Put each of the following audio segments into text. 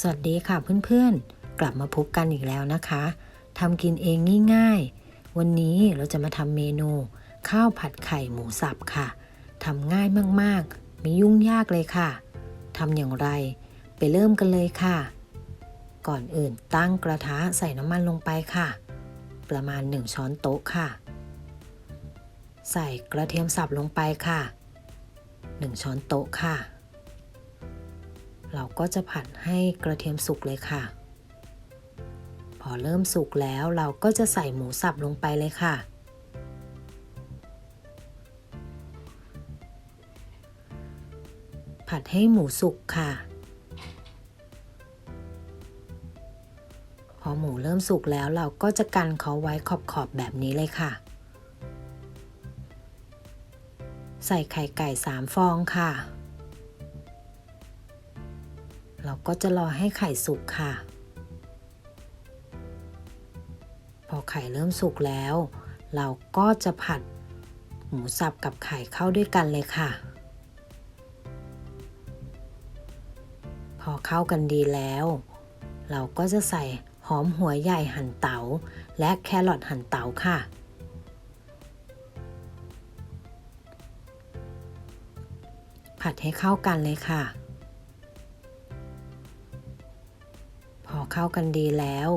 สวัสดีค่ะเพื่อนๆ กลับมาพบกันอีกแล้วนะคะทำกินเองง่ายๆ วันนี้เราจะมาทำเมนูข้าวผัดไข่หมูสับค่ะทำง่ายมากๆ ไม่ยุ่งยากเลยค่ะทำอย่างไรไปเริ่มกันเลยค่ะ ก่อนอื่นตั้งกระทะใส่น้ำมันลงไปค่ะ ประมาณ 1 ช้อนโต๊ะค่ะ ใส่กระเทียมสับลงไปค่ะ 1 ช้อนโต๊ะค่ะ เราก็จะผัดให้กระเทียมสุกเลยค่ะ พอเริ่มสุกแล้วเราก็จะใส่หมูสับลงไปเลยค่ะ ผัดให้หมูสุกค่ะ พอหมูเริ่มสุกแล้วเราก็จะกันเขาไว้ขอบๆแบบนี้เลยค่ะ ใส่ไข่ไก่สามฟองค่ะ เราก็จะรอให้ไข่สุกค่ะ พอไข่เริ่มสุกแล้ว เราก็จะผัดหมูสับกับไข่เข้าด้วยกันเลยค่ะ พอเข้ากันดีแล้ว เราก็จะใส่หอมหัวใหญ่หั่นเตา๋าและแครอทหั่นเต๋าค่ะ ผัดให้เข้ากันเลยค่ะ เข้ากันดีแล้ว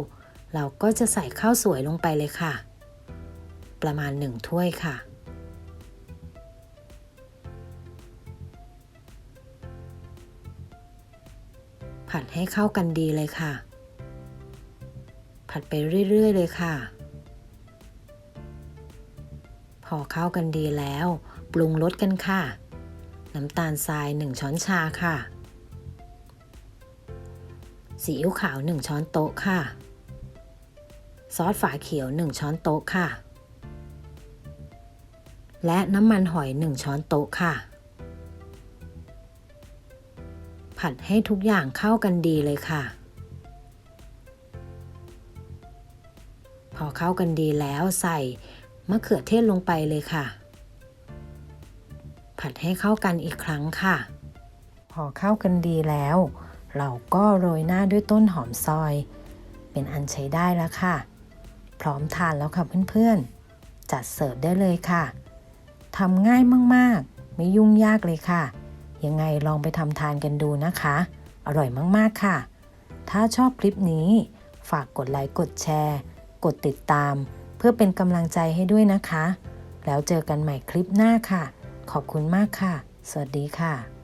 เราก็จะใส่ข้าวสวยลงไปเลยค่ะ ประมาณหนึ่งถ้วยค่ะ ผัดให้เข้ากันดีเลยค่ะ ผัดไปเรื่อย ๆ เลยค่ะ พอเข้ากันดีแล้ว ปรุงรสกันค่ะ น้ำตาลทราย 1 ช้อนชาค่ะ ซีอิ๊วขาว 1 ช้อนโต๊ะค่ะ ซอสฝาเขียว 1 ช้อนโต๊ะค่ะ และน้ำมันหอย 1 ช้อนโต๊ะค่ะ ผัดให้ทุกอย่างเข้ากันดีเลยค่ะ พอเข้ากันดีแล้วใส่มะเขือเทศลงไปเลยค่ะ ผัดให้เข้ากันอีกครั้งค่ะ พอเข้ากันดีแล้ว เราก็โรยหน้าด้วยต้นหอมซอย เป็นอันใช้ได้แล้วค่ะ พร้อมทานแล้วค่ะเพื่อนๆ จัดเสิร์ฟได้เลยค่ะทำง่ายมากๆ ไม่ยุ่งยากเลยค่ะ ยังไงลองไปทำทานกันดูนะคะ อร่อยมากๆค่ะ ถ้าชอบคลิปนี้ ฝากกดไลค์กดแชร์ กดติดตาม เพื่อเป็นกำลังใจให้ด้วยนะคะ แล้วเจอกันใหม่คลิปหน้าค่ะ ขอบคุณมากค่ะ สวัสดีค่ะ